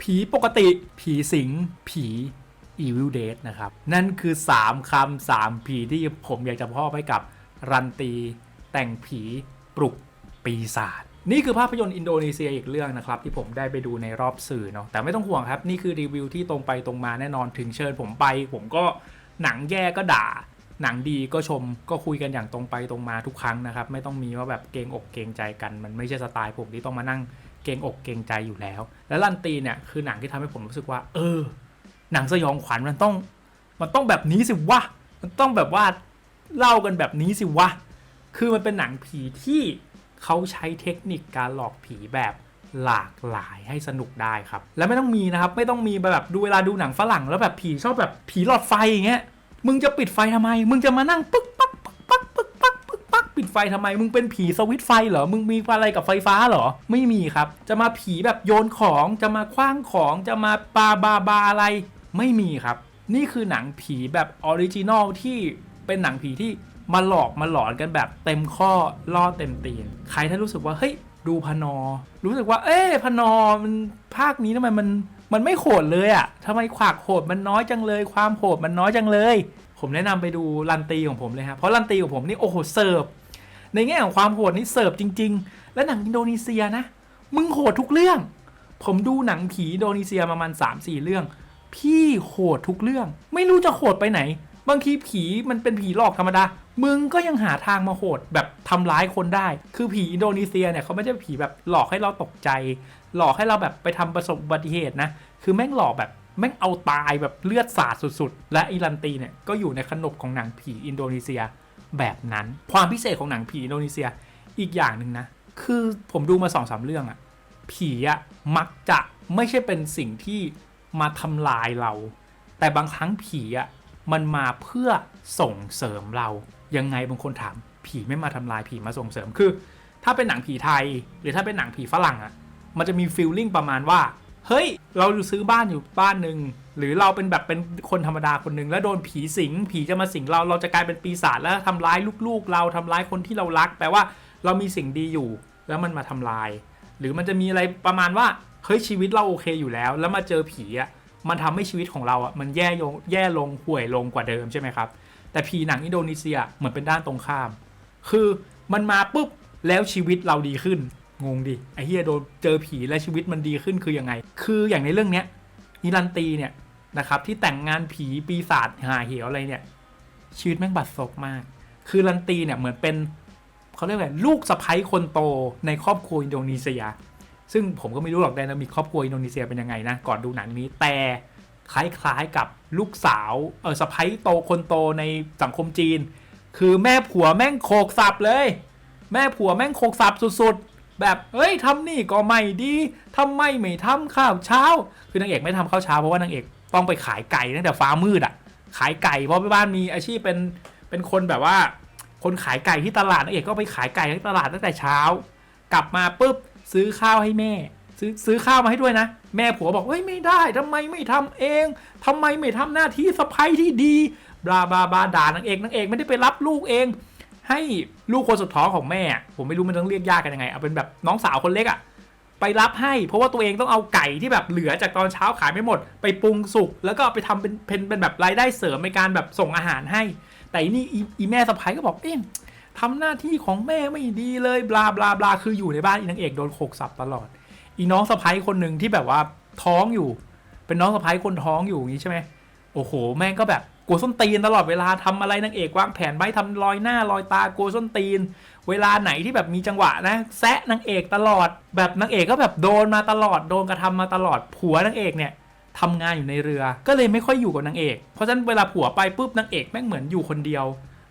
ผีปกติ ผีสิง ผี Evil Dead นะครับ นั่นคือ 3คำ3ผีที่ผมอยากจะมอบให้กับรันตี แต่งผีปลุกปีศาจนี่คือภาพยนตร์อินโดนีเซียอีกเรื่องนะครับ ที่ผมได้ไปดูในรอบสื่อเนาะแต่ไม่ต้องห่วงครับ นี่คือรีวิวที่ตรงไปตรงมาแน่นอนถึงเชิญผมไป ผมก็หนังแย่ก็ด่า หนังดีก็ชมก็คุยกันอย่างตรงไปตรงมาทุกครั้งนะครับ ไม่ต้องมีว่าแบบเกรงอกเกรงใจกัน มันไม่ใช่สไตล์ผมที่ต้องมานั่ง เกรงอกเกรงใจอยู่แล้ว แล้วลันตีเนี่ยคือหนังที่ทำให้ผมรู้สึกว่า เออ หนังสยองขวัญมันต้อง มันต้องแบบนี้สิวะมันต้องแบบว่าเล่ากันแบบนี้สิวะคือมันเป็นหนังผีที่เขาใช้เทคนิคการหลอกผีแบบหลากหลายให้สนุกได้ครับ และไม่ต้องมีนะครับ ไม่ต้องมีแบบดูเวลาดูหนังฝรั่งแล้วแบบผีชอบแบบผีหลอดไฟอย่างเงี้ยมึงจะปิดไฟทำไม มึงจะมานั่งปึ๊กปึ๊กปักปึ๊กปักปิด ไฟทำไมมึงเป็นผีสวิตไฟเหรอมึงมีอะไรกับไฟฟ้าเหรอ ไม่มีครับ จะมาผีแบบโยนของจะมาคว้างของจะมาปาบาบาอะไร ไม่มีครับ นี่คือหนังผีแบบออริจินอลที่เป็นหนังผีที่มาหลอกมาหลอนกันแบบเต็มข้อล่อเต็มตีน ใครถ้ารู้สึกว่าเฮ้ยดูพนอ รู้สึกว่า เอ๊พนอมันภาคนี้ทำไมมันมันไม่โหดเลยอะ่ะทำไมขวากโหดมันน้อยจังเลย ความโหดมันน้อยจังเลย ผมแนะนำไปดูรันตีของผมเลยครับเพราะรันตีของผมนี่โอ้โหเสิร์ฟ ในแง่ของความโหดนี่เสิร์ฟจริง ๆ และหนังอินโดนีเซียนะ มึงโหดทุกเรื่อง ผมดูหนังผีอินโดนีเซียประมาณ 3-4 เรื่อง พี่โหดทุกเรื่อง ไม่รู้จะโหดไปไหน บางทีผีมันเป็นผีหลอกธรรมดา มึงก็ยังหาทางมาโหดแบบทำร้ายคนได้ คือผีอินโดนีเซียเนี่ยเขาไม่ใช่ผีแบบหลอกให้เราตกใจ หลอกให้เราแบบไปทำประสบอุบัติเหตุนะ คือแม่งหลอกแบบแม่งเอาตายแบบเลือดสาดสุดๆ และอิรันตีเนี่ยก็อยู่ในขนบของหนังผีอินโดนีเซีย แบบนั้น ความพิเศษของหนังผีอินโดนีเซียอีกอย่างหนึ่งนะ คือผมดูมาสองสามเรื่องอะผีอะมักจะไม่ใช่เป็นสิ่งที่มาทำลายเรา แต่บางครั้งผีอะมันมาเพื่อส่งเสริมเรา ยังไงบางคนถาม ผีไม่มาทำลายผีมาส่งเสริมคือ ถ้าเป็นหนังผีไทย หรือถ้าเป็นหนังผีฝรั่งอะมันจะมีฟีลลิ่งประมาณว่า เฮ้ย เราซื้อบ้านอยู่บ้านหนึ่งหรือเราเป็นแบบเป็นคนธรรมดาคนหนึ่งแล้วโดนผีสิง ผีจะมาสิงเราเราจะกลายเป็นปีศาจแล้วทำร้ายลูกๆ เราทำร้ายคนที่เรารัก แปลว่าเรามีสิ่งดีอยู่ แล้วมันมาทำลาย หรือมันจะมีอะไรประมาณว่าเฮ้ยชีวิตเราโอเคอยู่แล้ว แล้วมาเจอผีอะมันทำให้ชีวิตของเราอะมันแย่ลงแย่ลงห่วยลงกว่าเดิมใช่ไหมครับ แต่ผีหนังอินโดนีเซียเหมือนเป็นด้านตรงข้าม คือมันมาปุ๊บแล้วชีวิตเราดีขึ้น งงดิไอเฮียโดนเจอผีและชีวิตมันดีขึ้นคือยังไง คืออย่างในเรื่องเนี้ยนิรันตีเนี่ยนะครับที่แต่งงานผีปีศาจหาเหวอะไรเนี่ยชีวิตแม่งบัดซบมาก คือรันตีเนี่ยเหมือนเป็นเขาเรียกว่าลูกสะใภ้คนโตในครอบครัวอินโดนีเซีย ซึ่งผมก็ไม่รู้หรอกไดนามิกครอบครัวอินโดนีเซียเป็นยังไงนะก่อนดูหนังนี้แต่คล้ายๆกับลูกสาวเออสะใภ้โตคนโตในสังคมจีน คือแม่ผัวแม่งโขกสับเลย แม่ผัวแม่งโขกสับสุดๆ แบบเฮ้ยทำนี่ก็ไม่ดีทำไมไม่ทำข้าวเช้า คือนางเอกไม่ทำข้าวเช้าเพราะว่านางเอกต้องไปขายไก่ตั้งแต่ฟ้ามืดอะ ขายไก่เพราะบ้านมีอาชีพเป็นเป็นคนแบบว่า คนขายไก่ที่ตลาดนางเอกก็ไปขายไก่ที่ตลาดตั้งแต่เช้า กลับมาปุ๊บซื้อข้าวให้แม่ ซื้อซื้อข้าวมาให้ด้วยนะ แม่ผัวบอกเฮ้ยไม่ได้ทำไมไม่ทำเองทำไมไม่ทำหน้าที่สะใภ้ที่ดีบลาบลาบลาด่านางเอกนางเอกไม่ได้ไปรับลูกเอง ให้ลูกคนสุดท้องของแม่ ผมไม่รู้มันต้องเรียกยากกันยังไงเอาเป็นแบบน้องสาวคนเล็กอะไปรับให้ เพราะว่าตัวเองต้องเอาไก่ที่แบบเหลือจากตอนเช้าขายไม่หมด ไปปรุงสุกแล้วก็เอาไปทำเป็นเป็นเป็นแบบรายได้เสริมในการแบบส่งอาหารให้ แต่อีนี่อีแม่สะใภ้ก็บอกเอ๊ะทำหน้าที่ของแม่ไม่ดีเลยบลาบลาบลาคืออยู่ในบ้านอีนางเอกโดนโขกสับตลอด อีน้องสะใภ้คนหนึ่งที่แบบว่าท้องอยู่ เป็นน้องสะใภ้คนท้องอยู่อย่างนี้ใช่ไหมโอ้โห แม่งก็แบบ กลัวส้นตีนตลอดเวลาทำอะไรนางเอกวางแผนไว้ทำรอยหน้ารอยตากลัวส้นตีน เวลาไหนที่แบบมีจังหวะนะแซะนางเอกตลอด แบบนางเอกก็แบบโดนมาตลอดโดนกระทำมาตลอดผัวนางเอกเนี่ยทำงานอยู่ในเรือ ก็เลยไม่ค่อยอยู่กับนางเอก เพราะฉะนั้นเวลาผัวไปปุ๊บนางเอกแม่งเหมือนอยู่คนเดียว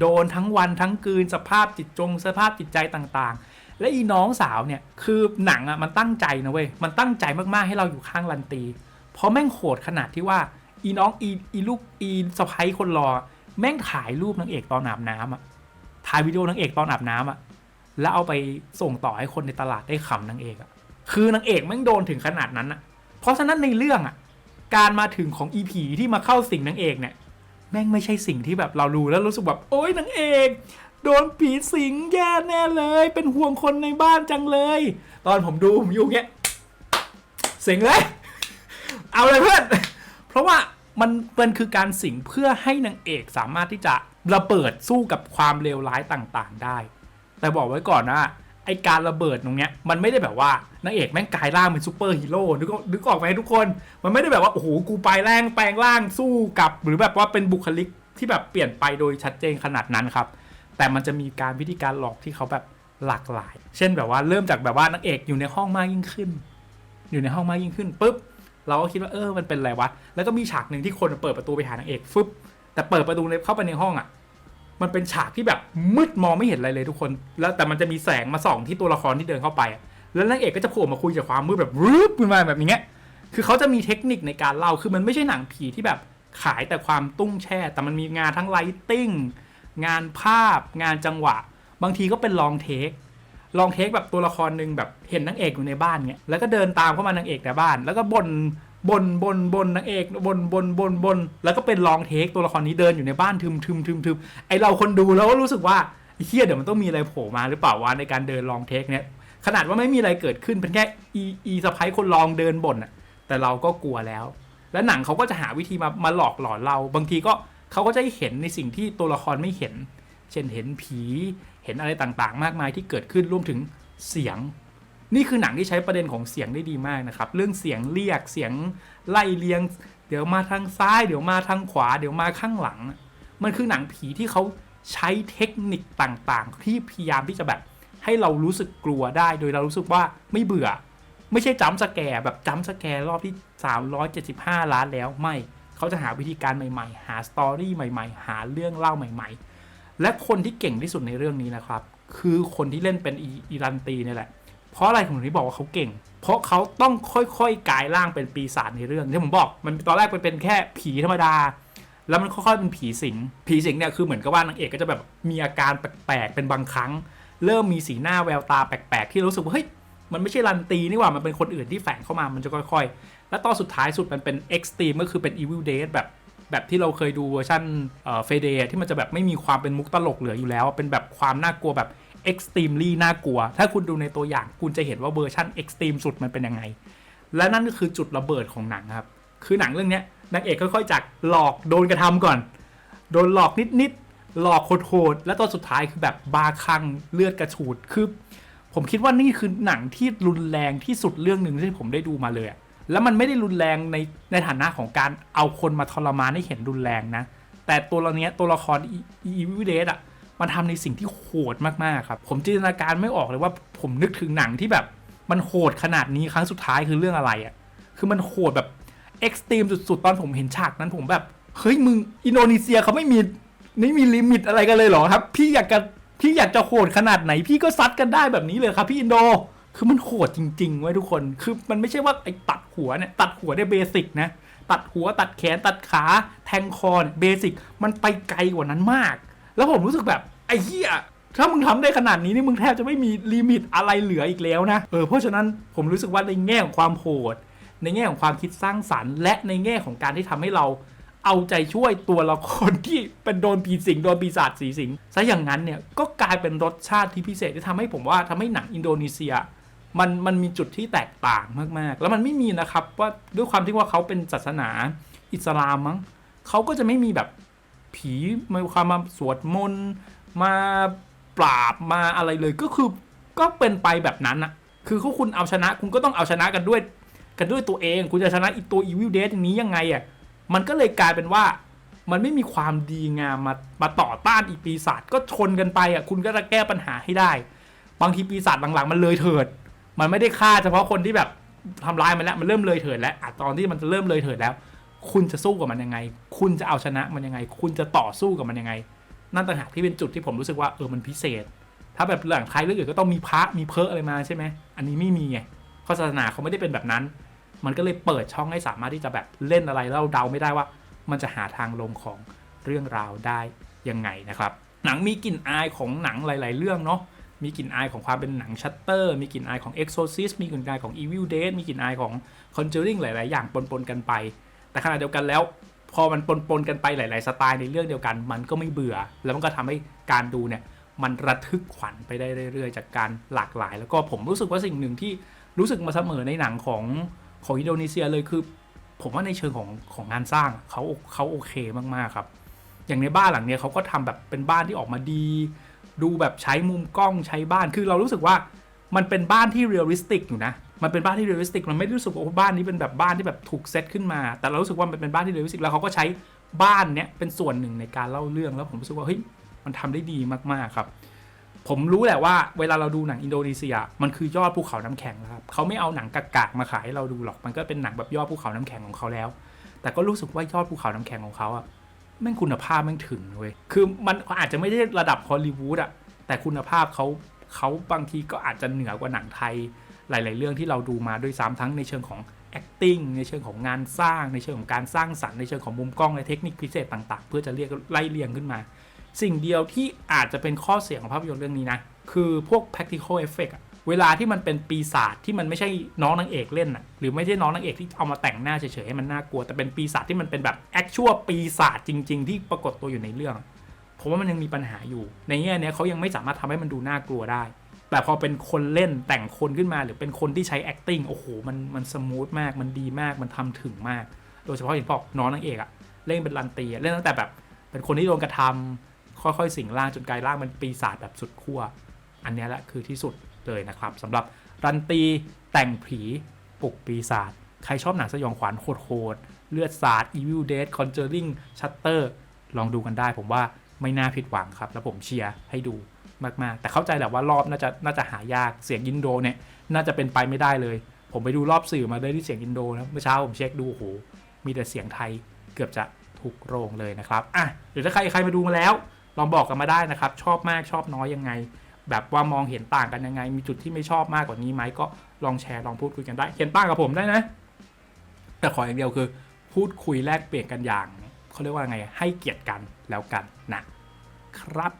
โดนทั้งวันทั้งคืนสภาพจิตจง สภาพจิตใจต่างๆ และอีน้องสาวเนี่ยคือหนังอะมันตั้งใจนะเว้ยมันตั้งใจมากๆให้เราอยู่ข้างลันตี เพราะแม่งโหดขนาดที่ว่า อีน้องอีอีลูกอีสะพ้ายคนรอ แม่งถ่ายรูปนางเอกตอนอาบน้ำอะถ่ายวิดีโอนางเอกตอนอาบน้ำอะแล้วเอาไปส่งต่อให้คนในตลาดได้ขำนางเอกอะคือนางเอกแม่งโดนถึงขนาดนั้นอะ เพราะฉะนั้นในเรื่องอะ การมาถึงของอีผีที่มาเข้าสิงนางเอกเนี่ยแม่งไม่ใช่สิ่งที่แบบเรารู้แล้วรู้สึกแบบโอ๊ยนางเอกโดนผีสิงแย่แน่เลย เป็นห่วงคนในบ้านจังเลย ตอนผมดูผมอยู่เงี้ยเสียงเลย เอาเลยเพื่อน ราะว่ามันเป็นคือการสิงเพื่อให้นางเอกสามารถที่จะระเบิดสู้กับความเลวร้ายต่างๆ ได้ แต่บอกไว้ก่อนนะไอการระเบิดตรงเนี้ยมันไม่ได้แบบว่านางเอกแม่งกลายร่างเป็นซูเปอร์ฮีโร่นึกออกนึกออกไหมทุกคน มันไม่ได้แบบว่าโอ้โหกูไปแรงแปลงร่างสู้กับ หรือแบบว่าเป็นบุคลิกที่แบบเปลี่ยนไปโดยชัดเจนขนาดนั้นครับ แต่มันจะมีการวิธีการหลอกที่เขาแบบหลากหลาย เช่นแบบว่าเริ่มจากแบบว่านางเอกอยู่ในห้องมากยิ่งขึ้น อยู่ในห้องมากยิ่งขึ้นปุ๊บ เราก็คิดว่าเออมันเป็นอะไรวะ แล้วก็มีฉากหนึ่งที่คนเปิดประตูไปหานางเอกฟึบแต่เปิดประตูเลยเข้าไปในห้องอะ มันเป็นฉากที่แบบมืดมองไม่เห็นอะไรเลยทุกคน แล้วแต่มันจะมีแสงมาส่องที่ตัวละครที่เดินเข้าไปอะแล้วนางเอกก็จะโผล่มาคุยจากความมืดแบบรึบขึ้นมาแบบนี้คือเขาจะมีเทคนิคในการเล่า คือมันไม่ใช่หนังผีที่แบบขายแต่ความตุ้งแช่ แต่มันมีงานทั้งไลติ้ง งานภาพ งานจังหวะ บางทีก็เป็นลองเทค ลองเทคแบบตัวละครหนึ่งแบบเห็นนางเอกอยู่ในบ้านเงี้ยแล้วก็เดินตามเข้ามานางเอกในบ้าน แล้วก็บนบนบนบนนางเอกบนบนบนบนแล้วก็เป็นลองเทคตัวละครนี้เดินอยู่ในบ้านทึมทึมทึมทึมไอเราคนดูแล้วก็รู้สึกว่าเฮียเดี๋ยวมันต้องมีอะไรโผล่มาหรือเปล่าวะในการเดินลองเทคเนี้ยขนาดว่าไม่มีอะไรเกิดขึ้นเป็นแค่อีอีสะพ้ายคนลองเดินบ่นอะแต่เราก็กลัวแล้ว แล้วหนังเขาก็จะหาวิธีมามาหลอกหลอนเรา บางทีก็เขาก็จะให้เห็นในสิ่งที่ตัวละครไม่เห็น เช่นเห็นผี เห็นอะไรต่างๆ มากมายที่เกิดขึ้นรวมถึงเสียง นี่คือหนังที่ใช้ประเด็นของเสียงได้ดีมากนะครับ เรื่องเสียงเรียกเสียงไล่เลียง เดี๋ยวมาทางซ้าย เดี๋ยวมาทางขวา เดี๋ยวมาข้างหลัง มันคือหนังผีที่เขาใช้เทคนิคต่างๆ ที่พยายามที่จะแบบให้เรารู้สึกกลัวได้ โดยเรารู้สึกว่าไม่เบื่อ ไม่ใช่จัมสแกร์แบบจัมสแกร์รอบที่ 375 ล้านแล้วไม่ เขาจะหาวิธีการใหม่ๆ หาสตอรี่ใหม่ ๆ หาเรื่องเล่าใหม่ ๆ และคนที่เก่งที่สุดในเรื่องนี้นะครับ คือคนที่เล่นเป็นอีรันตีนี่แหละ เพราะอะไรผมถึงบอกว่าเขาเก่ง เพราะเขาต้องค่อยๆกลายร่างเป็นปีศาจในเรื่องที่ผมบอกมันตอนแรกมันเป็นแค่ผีธรรมดา แล้วมันค่อยๆเป็นผีสิงผีสิงเนี่ยคือเหมือนกับว่านางเอกก็จะแบบมีอาการแปลกๆเป็นบางครั้ง เริ่มมีสีหน้าแววตาแปลกๆ ที่รู้สึกว่าเฮ้ยมันไม่ใช่รันตีนี่หว่ามันเป็นคนอื่นที่แฝงเข้ามามันจะค่อย ๆ แล้วตอนสุดท้ายสุดมันเป็นเอ็กซ์ตรีมก็คือเป็น Evil Dead แบบ แบบที่เราเคยดูเวอร์ชันเฟเดที่มันจะแบบไม่มีความเป็นมุกตลกเหลืออยู่แล้ว เป็นแบบความน่ากลัวแบบ extremely น่ากลัว ถ้าคุณดูในตัวอย่างคุณจะเห็นว่าเวอร์ชัน extreme สุดมันเป็นยังไง และนั่นก็คือจุดระเบิดของหนังครับ คือหนังเรื่องนี้นางเอกค่อยๆจากหลอกโดนกระทำก่อน โดนหลอกนิดๆหลอกโหดๆแล้วตอนสุดท้ายคือแบบบาคลั่งเลือดกระฉูดคือ ผมคิดว่านี่คือหนังที่รุนแรงที่สุดเรื่องหนึ่งที่ผมได้ดูมาเลยอะ แล้วมันไม่ได้รุนแรงในในฐานะของการเอาคนมาทรมานให้เห็นรุนแรงนะ แต่ตัวเราเนี้ยตัวละครอีวิเดสอะมันทำในสิ่งที่โหดมากๆครับ ผมจินตนาการไม่ออกเลยว่าผมนึกถึงหนังที่แบบมันโหดขนาดนี้ครั้งสุดท้ายคือเรื่องอะไรอะ คือมันโหดแบบเอ็กซ์ตรีมสุดๆ ตอนผมเห็นฉากนั้นผมแบบ เฮ้ยมึงอินโดนีเซียเขาไม่มีไม่มีลิมิตอะไรกันเลยเหรอครับ พี่อยากจะพี่อยากจะโหดขนาดไหน พี่ก็ซัดกันได้แบบนี้เลยครับ พี่อินโด คือมันโหดจริงๆไว้ทุกคน คือมันไม่ใช่ว่าไอ้ตัดหัวเนี่ยตัดหัวได้เบสิกนะตัดหัวตัดแขนตัดขาแทงคอเนี่ยเบสิกมันไปไกลกว่านั้นมาก แล้วผมรู้สึกแบบไอ้เหี้ยถ้ามึงทำได้ขนาดนี้นี่มึงแทบจะไม่มีลิมิตอะไรเหลืออีกแล้วนะเออเพราะฉะนั้นผมรู้สึกว่าในแง่ของความโหด ในแง่ของความคิดสร้างสรรค์ และในแง่ของการที่ทำให้เราเอาใจช่วยตัวละครที่เป็นโดนผีสิงโดนปีศาจสีสิงซะอย่างนั้นเนี่ยก็กลายเป็นรสชาติที่พิเศษที่ทำให้ผมว่าทำให้หนังอินโดนีเซีย มันมันมีจุดที่แตกต่างมากๆ แล้วมันไม่มีนะครับว่าด้วยความที่ว่าเขาเป็นศาสนาอิสลามมั้งเขาก็จะไม่มีแบบผีมาความมาสวดมนต์มาปราบมาอะไรเลยก็คือก็เป็นไปแบบนั้นอะคือเขาคุณเอาชนะคุณก็ต้องเอาชนะกันด้วย กันด้วยตัวเอง คุณจะชนะอีตัว Evil Dead นี้ยังไงอะมันก็เลยกลายเป็นว่ามันไม่มีความดีงามมามาต่อต้านอีปีศาจก็ชนกันไปอะคุณก็จะแก้ปัญหาให้ได้ บางทีปีศาจหลังๆ มันเลยเถิด มันไม่ได้ฆ่าเฉพาะคนที่แบบทำร้ายมันแล้วมันเริ่มเลยเถิดแล้วอะตอนที่มันจะเริ่มเลยเถิดแล้ว คุณจะสู้กับมันยังไง คุณจะเอาชนะมันยังไง คุณจะต่อสู้กับมันยังไง นั่นต่างหากที่เป็นจุดที่ผมรู้สึกว่าเออมันพิเศษ ถ้าแบบหลังใครเรื่องอื่นก็ต้องมีพระมีเพออะไรมาใช่ไหมอันนี้ไม่มีไงเพราะศาสนาเขาไม่ได้เป็นแบบนั้น มันก็เลยเปิดช่องให้สามารถที่จะแบบเล่นอะไรแล้วเราเดาไม่ได้ว่า มันจะหาทางลงของเรื่องราวได้ยังไงนะครับ หนังมีกลิ่นอายของหนังหลาย ๆ เรื่องเนาะ มีกลิ่นอายของความเป็นหนังชัตเตอร์ มีกลิ่นอายของ Exorcist มีกลิ่นอายของ Evil Dead มีกลิ่นอายของ Conjuring หลาย ๆ อย่างปน ๆ กันไป แต่ขณะเดียวกันแล้ว พอมันปน ๆ กันไปหลาย ๆ สไตล์ในเรื่องเดียวกัน มันก็ไม่เบื่อ แล้วมันก็ทำให้การดูเนี่ย มันระทึกขวัญไปได้เรื่อย ๆ จากการหลากหลาย แล้วก็ผมรู้สึกว่าสิ่งหนึ่งที่รู้สึกมาเสมอในหนังของของอินโดนีเซียเลยคือ ผมว่าในเชิงของของงานสร้างเขาเขาโอเคมาก ๆ ครับ อย่างในบ้านหลังเนี้ยเขาก็ทำแบบเป็นบ้านที่ออกมาดี ดูแบบใช้มุมกล้องใช้บ้านคือเรารู้สึกว่ามันเป็นบ้านที่เรียลลิสติกอยู่นะมันเป็นบ้านที่เรียลลิสติกมันไม่ได้รู้สึกว่าบ้านนี้เป็นแบบบ้านที่แบบถูกเซตขึ้นมา แต่เรารู้สึกว่ามันเป็นบ้านที่เรียลลิสติกแล้วเขาก็ใช้บ้านเนี้ยเป็นส่วนหนึ่งในการเล่าเรื่องแล้วผมรู้สึกว่าเฮ้ยมันทำได้ดีมากๆครับ ผมรู้แหละว่าเวลาเราดูหนังอินโดนีเซีย มันคือยอดภูเขาน้ำแข็งนะครับเขาไม่เอาหนังกากๆมาขายให้เราดูหรอกมันก็เป็นหนังแบบยอดภูเขาน้ำแข็งของเขาแล้ว แต่ก็รู้สึกว่ายอดภูเขาน้ำแข็งของเขาอะ แม่งคุณภาพแม่งถึงเว้ยคือมันอาจจะไม่ได้ระดับฮอลลีวูดอะแต่คุณภาพเขาเขาบางทีก็อาจจะเหนือกว่าหนังไทย หลาย ๆ เรื่องที่เราดูมาด้วยซ้ำทั้งในเชิงของ acting ในเชิงของงานสร้าง ในเชิงของการสร้างสรรค์ในเชิงของมุมกล้องและเทคนิคพิเศษต่าง ๆ เพื่อจะเรียกไล่เรียงขึ้นมา สิ่งเดียวที่อาจจะเป็นข้อเสียของภาพยนตร์เรื่องนี้นะ คือพวก practical effect อะ เวลาที่มันเป็นปีศาจที่มันไม่ใช่น้องนางเอกเล่นอะหรือไม่ใช่น้องนางเอกที่เอามาแต่งหน้าเฉยๆให้มันน่ากลัว แต่เป็นปีศาจที่มันเป็นแบบ actual ปีศาจจริง ๆ ที่ปรากฏตัวอยู่ในเรื่องผมว่ามันยังมีปัญหาอยู่ ในแง่นี้เขายังไม่สามารถทำให้มันดูน่ากลัวได้ แต่พอเป็นคนเล่นแต่งคนขึ้นมาหรือเป็นคนที่ใช้ acting โอ้โหมันมันสมูทมากมันดีมากมันทำถึงมาก โดยเฉพาะอย่างพวกน้องนางเอกอะเล่นเป็นรันตีเล่นตั้งแต่แบบ เป็นคนที่โดนกระทำค่อยๆ สิงร่างจนกลายร่างเป็นปีศาจแบบสุดขั้วอันนี้แหละคือที่สุด เลยนะครับสำหรับรันตีแต่งผีปลุกปีศาจใครชอบหนังสยองขวัญโหดๆเลือดสาด Evil Dead Conjuring Shutter ลองดูกันได้ ผมว่าไม่น่าผิดหวังครับ แล้วผมเชียร์ให้ดูมากๆ แต่เข้าใจแหละว่ารอบน่าจะน่าจะหายากเสียงอินโดเนี่ยน่าจะเป็นไปไม่ได้เลย ผมไปดูรอบสื่อมาได้ที่เสียงอินโดนะเมื่อเช้าผมเช็คดูโอ้โหมีแต่เสียงไทยเกือบจะทุกโรงเลยนะครับอะหรือถ้าใครใครมาดูมาแล้ว ลองบอกกันมาได้นะครับ ชอบมากชอบน้อยยังไง แบบว่ามองเห็นต่างกันยังไง มีจุดที่ไม่ชอบมากกว่านี้ไหมก็ลองแชร์ลองพูดคุยกันได้ เห็นต่างกับผมได้นะ แต่ขออย่างเดียวคือ พูดคุยแลกเปลี่ยนกันอย่างเขาเรียกว่าไงให้เกียรติกันแล้วกันนะครับ